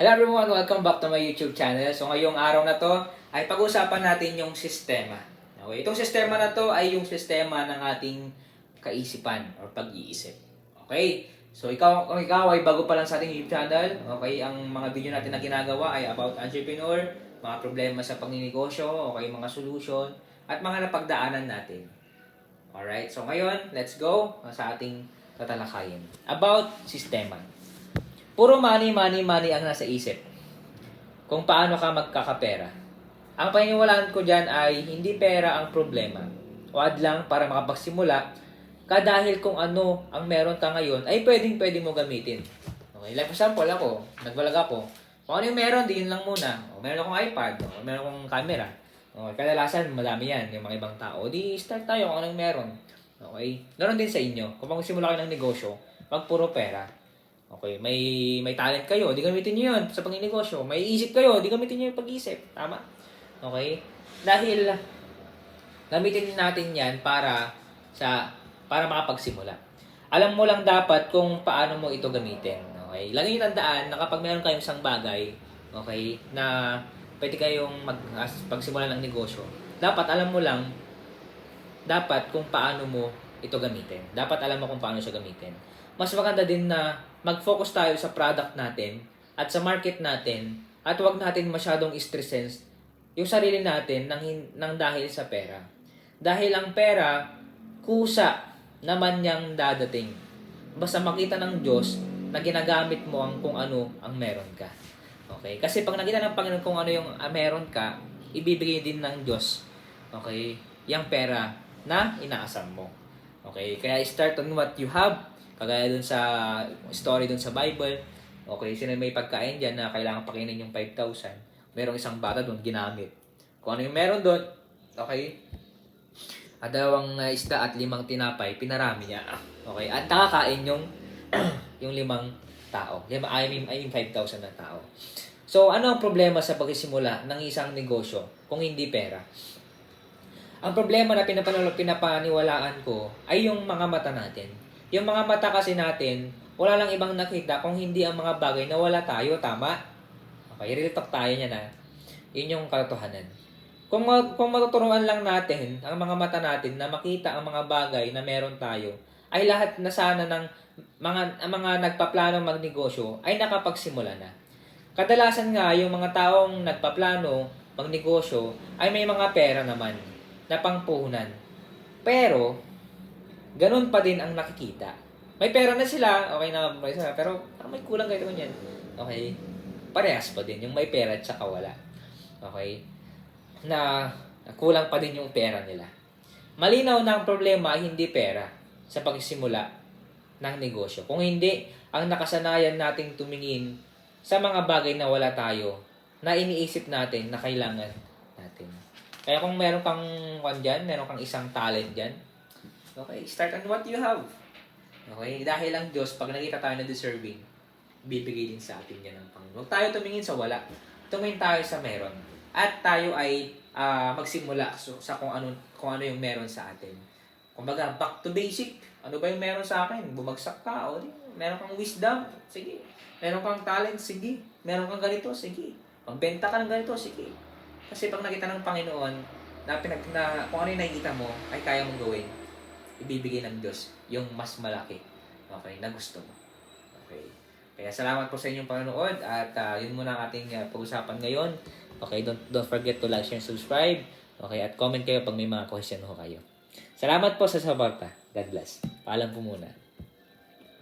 Hello everyone, welcome back to my YouTube channel. So ngayong araw na to ay pag-usapan natin yung sistema. Okay, itong sistema na to ay yung sistema ng ating kaisipan or pag-iisip. Okay? So ikaw, kung ikaw ay bago pa lang sa ating YouTube channel, okay, ang mga video natin na ginagawa ay about entrepreneur, mga problema sa pagninegosyo, okay, mga solution, at mga napagdaanan natin. Alright, so ngayon, let's go sa ating tatalakayin. About sistema. Puro money, money, money ang nasa isip. Kung paano ka magkakapera. Ang paniniwalaan ko dyan ay hindi pera ang problema. Wad lang para makapagsimula ka dahil kung ano ang meron ka ngayon ay pwedeng pwede mo gamitin. Okay, like for example ako, nagbalag ako. Kung ano yung meron, diin lang muna. O, meron akong iPad, o, meron akong camera. O, kadalasan, madami yan, yung mga ibang tao. Di, start tayo kung anong meron. Okay? Ganon din sa inyo. Kung magsimula kayo ng negosyo, wag puro pera. Okay, may may talent kayo, di gamitin niyo 'yon sa pagninegosyo. May isip kayo, di gamitin niyo yung pag-isip. Tama? Okay? Dahil gamitin natin 'yan para sa para makapagsimula. Alam mo lang dapat kung paano mo ito gamitin. Okay? Lagi niyo tandaan na kapag meron kayong isang bagay, okay, na pwede kayong mag as- pagsimula ng negosyo, dapat alam mo lang dapat kung paano mo ito gamitin. Dapat alam mo kung paano siya gamitin. Mas maganda din na mag-focus tayo sa product natin at sa market natin at huwag natin masyadong stressin yung sarili natin ng, hin- ng dahil sa pera. Dahil ang pera, kusa naman niyang dadating. Basta makita ng Diyos na ginagamit mo ang kung ano ang meron ka. Okay? Kasi pag nakita ng Panginoon kung ano yung ah, meron ka, ibibigay din ng Diyos. Okay? Yung pera na inaasam mo. Okay? Kaya start on what you have. Kagaya dun sa story dun sa Bible. Okay? Sino may pagkain dyan na kailangan pakainin yung 5,000. Merong isang bata dun ginamit. Kung ano yung meron dun, okay? At dalawang uh, isda at limang tinapay, pinarami niya. Okay? At nakakain yung yung limang tao. Lima, I mean, I mean 5,000 na tao. So, ano ang problema sa pagsisimula ng isang negosyo kung hindi pera? Ang problema na pinapaniwalaan ko ay yung mga mata natin. Yung mga mata kasi natin, wala lang ibang nakita kung hindi ang mga bagay na wala tayo, tama? Okay, real talk tayo niya na. Yun yung katotohanan. Kung, kung matuturuan lang natin, ang mga mata natin, na makita ang mga bagay na meron tayo, ay lahat na sana ng mga, mga nagpaplano magnegosyo ay nakapagsimula na. Kadalasan nga, yung mga taong nagpaplano magnegosyo ay may mga pera naman na pangpuhunan. Pero, ganun pa din ang nakikita. May pera na sila, okay na, may sila, pero parang may kulang kayo ganyan. Okay? Parehas pa din, yung may pera at saka wala. Okay? Na kulang pa din yung pera nila. Malinaw na ang problema ay hindi pera sa pagsimula ng negosyo. Kung hindi, ang nakasanayan nating tumingin sa mga bagay na wala tayo, na iniisip natin na kailangan natin. Kaya kung meron kang kwan dyan, meron kang isang talent dyan, okay, start on what you have. Okay, dahil ang Diyos, pag nakita tayo na deserving, bibigay din sa atin yan ng Panginoon. Huwag tayo tumingin sa wala. Tumingin tayo sa meron. At tayo ay ah, magsimula so, sa kung ano, kung ano yung meron sa atin. Kumbaga, back to basic. Ano ba yung meron sa akin? Bumagsak ka, o di, meron kang wisdom, sige. Meron kang talent, sige. Meron kang ganito, sige. Magbenta ka ng ganito, sige. Kasi pag nakita ng Panginoon, na, pinag, na kung ano yung nakikita mo, ay kaya mong gawin, ibibigay ng Diyos yung mas malaki. Okay, na gusto mo. Okay. Kaya salamat po sa inyong panonood at ah, yun muna ang ating ah, pag-usapan ngayon. Okay, don't, don't forget to like, share, and subscribe. Okay, at comment kayo pag may mga question ho kayo. Salamat po sa suporta. God bless. Paalam po muna.